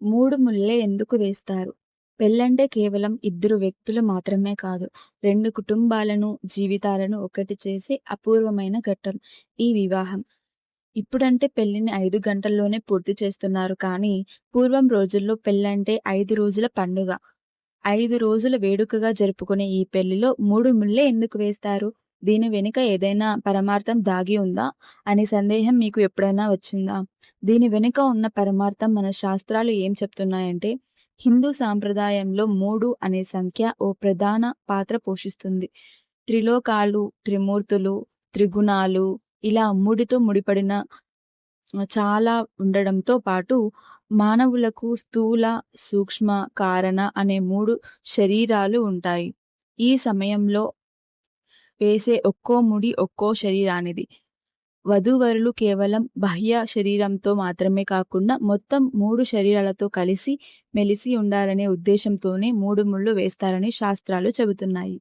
మూడు ముళ్ళే ఎందుకు వేస్తారు? పెళ్ళంటే కేవలం ఇద్దరు వ్యక్తులు మాత్రమే కాదు. రెండు కుటుంబాలను, జీవితాలను ఒకటి చేసే అపూర్వమైన ఘట్టం ఈ వివాహం. ఇప్పుడంటే పెళ్ళిని ఐదు గంటల్లోనే పూర్తి చేస్తున్నారు కానీ, పూర్వం రోజుల్లో పెళ్ళంటే ఐదు రోజుల పండుగ. ఐదు రోజుల వేడుకగా జరుపుకునే ఈ పెళ్ళిలో మూడు ముళ్ళే ఎందుకు వేస్తారు? దీని వెనుక ఏదైనా పరమార్థం దాగి ఉందా? అనే సందేహం మీకు ఎప్పుడైనా వచ్చిందా? దీని వెనుక ఉన్న పరమార్థం మన శాస్త్రాలు ఏం చెప్తున్నాయంటే, హిందూ సాంప్రదాయంలో మూడు అనే సంఖ్య ఓ ప్రధాన పాత్ర పోషిస్తుంది. త్రిలోకాలు, త్రిమూర్తులు, త్రిగుణాలు ఇలా మూడితో ముడిపడిన చాలా ఉండడంతో పాటు మానవులకు స్థూల, సూక్ష్మ, కారణ అనే మూడు శరీరాలు ఉంటాయి. ఈ సమయంలో వేసే ఒక్కో ముడి ఒక్కో శరీరానిది. వధూవరులు కేవలం బాహ్య శరీరంతో మాత్రమే కాకుండా మొత్తం మూడు శరీరాలతో కలిసి మెలిసి ఉండాలనే ఉద్దేశంతోనే మూడు ముళ్ళు వేస్తారని శాస్త్రాలు చెబుతున్నాయి.